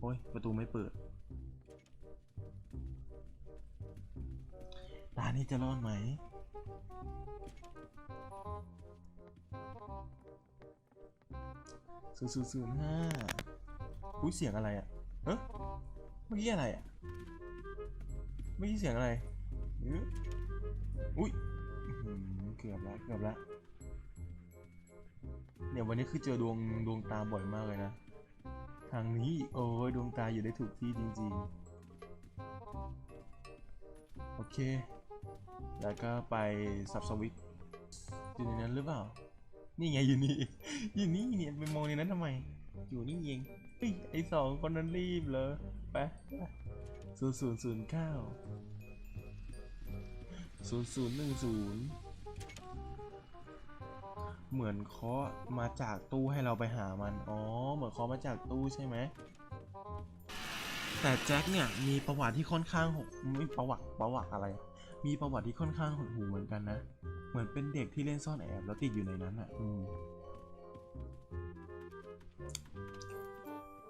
โอ้ย ประตูไม่เปิดตานี้จะรอดไหม ศูนย์ศูนย์ศูนย์ห้าอุ้ยเสียงอะไรอะเอ๊ะเมื่อกี้อะไรอะ เมื่อกี้เสียงอะไรเอ๊ะอุ้ยเกือบละเกือบละเนี่ยวันนี้คือเจอดวงดวงตาบ่อยมากเลยนะ ทางนี้ โอ้ยดวงตาอยู่ได้ถูกที่จริงๆ โอเค แล้วก็ไปสับสวิตอยู่ในนั้นหรือเปล่า นี่ไงอยู่นี่ อยู่นี่เนี่ยไปมองในนั้นทำไม อยู่นี่เองเฮ้ยไอสองคนนั้นรีบเลยไปศูนย์ศูนย์ศูนย์เก้าศูนย์ศูนย์หนึ่งศูนย์ เหมือนเคาะมาจากตู้ให้เราไปหามัน อ๋อ เหมือนเคาะมาจากตู้ใช่ไหม แต่แจ็คเนี่ยมีประวัติที่ค่อนข้างหกไม่ประวัติประวัติอะไร มีประวัติที่ค่อนข้างหดหูเหมือนกันนะ เหมือนเป็นเด็กที่เล่นซ่อนแอบแล้วติดอยู่ในนั้นอะ อืม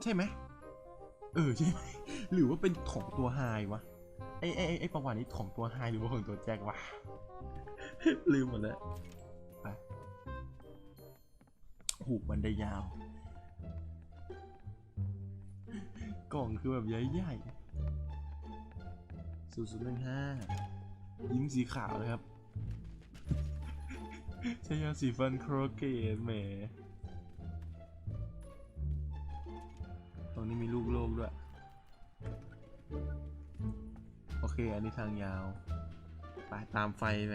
ใช่ไหม เออใช่ไหม หรือว่าเป็นของตัวไฮวะ ไอไอไอ้ไอประวัตินี้ของตัวไฮหรือว่าของตัวแจ็ควะ ลืมหมดแล้วไป หูบันไดยาว กล่องคือแบบใหญ่ๆศูนย์ศูนย์หนึ่งห้ายิ้มสีขาวเลยครับใช้ยาสีฟันโครเกตแหมตรงนี้มีลูกโลกด้วย โอเค อันนี้ทางยาว ไปตามไฟไป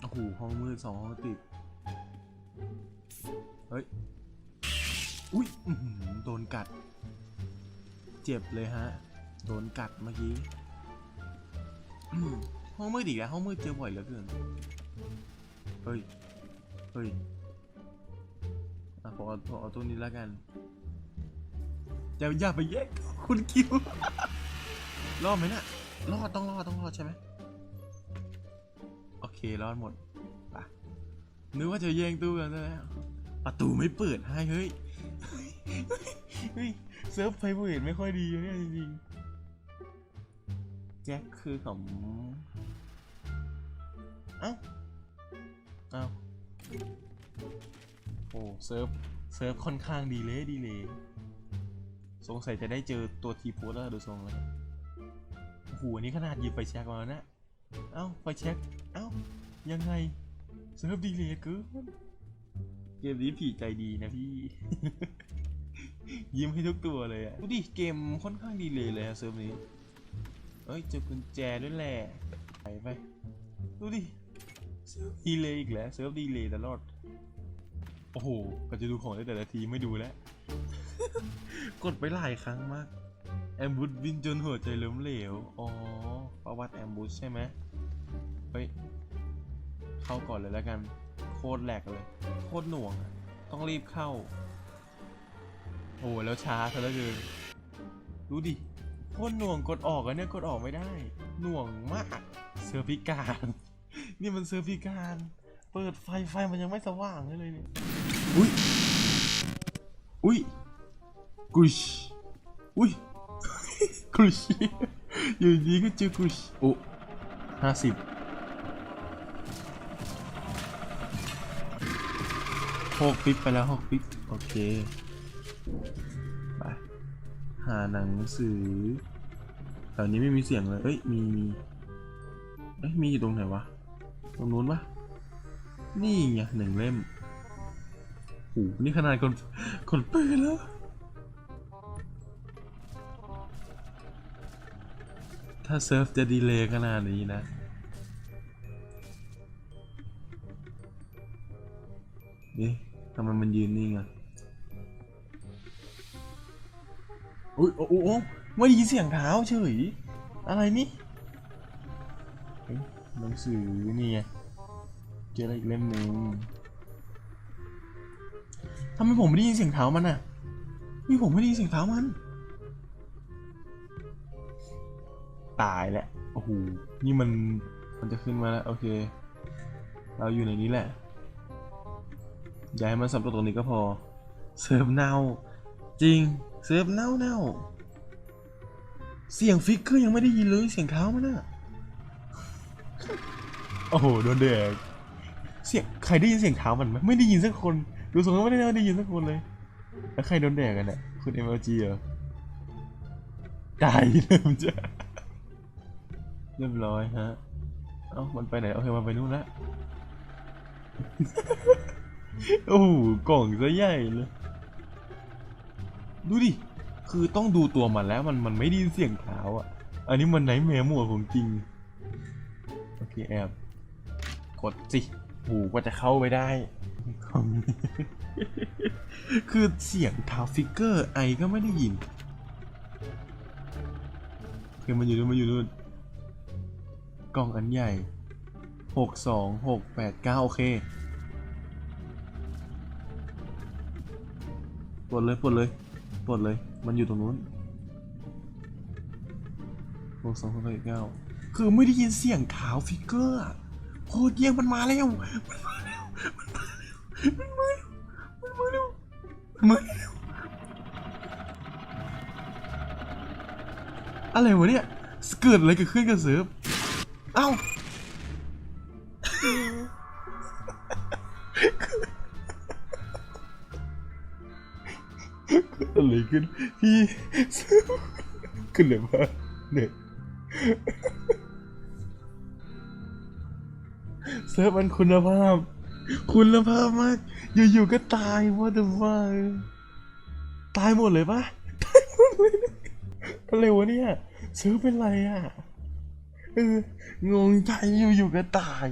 โอ้โหห้องมืดสองห้องติด เฮ้ย อุ้ยโดนกัด เจ็บเลยฮะ โดนกัดเมื่อกี้ ห้องมืดอีกแล้วห้องมืดเจอบ่อยเหลือเกิน เฮ้ย เฮ้ยอะผมเอาผมเอาตัวนี้แล้วกันอย่าอย่าไปแยกคุณคิว รอดไหมเนี่ยรอดต้องรอดต้องรอดใช่ไหม เครอดหมดไปนึกว่าจะแย่งตู้กันซะแล้วประตูไม่เปิดให้เฮ้ยเฮ้ยเซิร์ฟไฟเวทไม่ค่อยดีเนี่ยจริงๆแจ็คคือของเอ้าเอ้าโอ้เซิร์ฟเซิร์ฟค่อนข้างดีเลยดีเลยสงสัยจะได้เจอตัวทีโพสแล้วดูทรงแล้วโอ้โหอันนี้ขนาดหยิบไฟแช็กมาแล้วนะ เอ้าไฟแช็ก ยังไงเซิร์ฟดีเลยเกินเกมนี้ผีใจดีนะพี่ ยิ้มให้ทุกตัวเลยอะดูดิเกมค่อนข้างดีเลยเลยอะเซิร์ฟนี้เอ้ยเจอกุญแจด้วยแหละไปไปดูดิเซิร์ฟดีเลยอีกแล้วเซิร์ฟดีเลยตลอดโอ้โหก็จะดูของได้แต่ละทีไม่ดูแล้ว กดไปหลายครั้งมากแอมบูสบินจนหัวใจล้มเหลว อ๋อ ประวัติแอมบูสใช่ไหมเฮ้ย เข้าก่อนเลยแล้วกัน โคตรแหลกเลย โคตรหน่วงต้องรีบเข้า โอ้แล้วช้าซะเหลือเกินดูดิโคตรหน่วงกดออกอะเนี่ยกดออกไม่ได้ หน่วงมากเซอร์พิการ นี่มันเซอร์พิการ เปิดไฟไฟมันยังไม่สว่างเลยเนี่ยอุ้ยอุ้ยกุชอุ้ยกุชอยู่ดีก็เจอกุชโอ้ห้าสิบ หกปิ๊บไปแล้วหกปิ๊บโอเคไปหาหนังสือแถวนี้ไม่มีเสียงเลยเอ้ยมีมีเอ้ยมีอยู่ตรงไหนวะตรงนู้นปะนี่ไงหนึ่งเล่มโอ้หนี่ขนาดคนคนเปิดแล้วถ้าเซิร์ฟจะดีเลย์ขนาดนี้นะนี่ำไมมันยืนนิ่งอะอุ้ยโอ้โหไม่ได้ยินเสียงเท้าเฉย อะไรนี่หนังสือนี่ไงเจออะไรอีกเล่มหนึ่งทำไมผมไม่ได้ยินเสียงเท้ามันอะนี่ผมไม่ได้ยินเสียงเท้ามัน ตายแหละโอ้โหนี่มันมันจะขึ้นมาแล้วโอเค เราอยู่ในนี้แหละ ย่าให้มันสำรวจตรงนี้ก็พอเซิร์ฟเน่า จริงเซิร์ฟเน่าเน่าเสียงฟิกเกอร์ยังไม่ได้ยินเลยเสียงเท้ามันอะโอ้โหโดนแดกเสียงใครได้ยินเสียงเท้ามันไหมไม่ได้ยินสักคน ดูทรงแล้วไม่ได้ได้ยินสักคนเลย แล้วใครโดนแดกกันเนี่ยคุณ MLG เหรอตายเริ่มจะเรียบร้อยฮะ เอ้ามันไปไหน โอเค มันไปนู่นละ โอ้โหกล่องซะใหญ่เลย ดูดิ คือต้องดูตัวมันแล้วมันมันไม่ได้ยินเสียงเท้าอะ อันนี้มันไหนแมวหมวของจริง โอเคแอบกดสิหูกว่าจะเข้าไปได้ คือเสียงเท้าฟิกเกอร์ไอก็ไม่ได้ยินคือมันอยู่นู่นมันอยู่นู่นกล่องอันใหญ่หกสองหกแปดเก้าโอเค ปลดเลยปลดเลยปลดเลย มันอยู่ตรงนู้นหกสองหกแปดเก้าคือไม่ได้ยินเสียงเท้าฟิกเกอร์โคตรเยี่ยมมันมาแล้วมันมาแล้วมันมาแล้วมันมาแล้วมันมาแล้วมันมาแล้วอะไรวะเนี่ยเกิดอะไรเกิดขึ้นกับเซิร์ฟเอ้า อะไรขึ้นพี่เซิร์ฟขึ้นเลยว่าเนี่ยเซิร์ฟมันคุณภาพ คุณภาพมาก อยู่ๆก็ตายว่าแต่ว่าตายหมดเลยปะตายหมดเลยอะไรวะเนี่ยเซิร์ฟเป็นไรอะเอองงใจอยู่ๆก็ตาย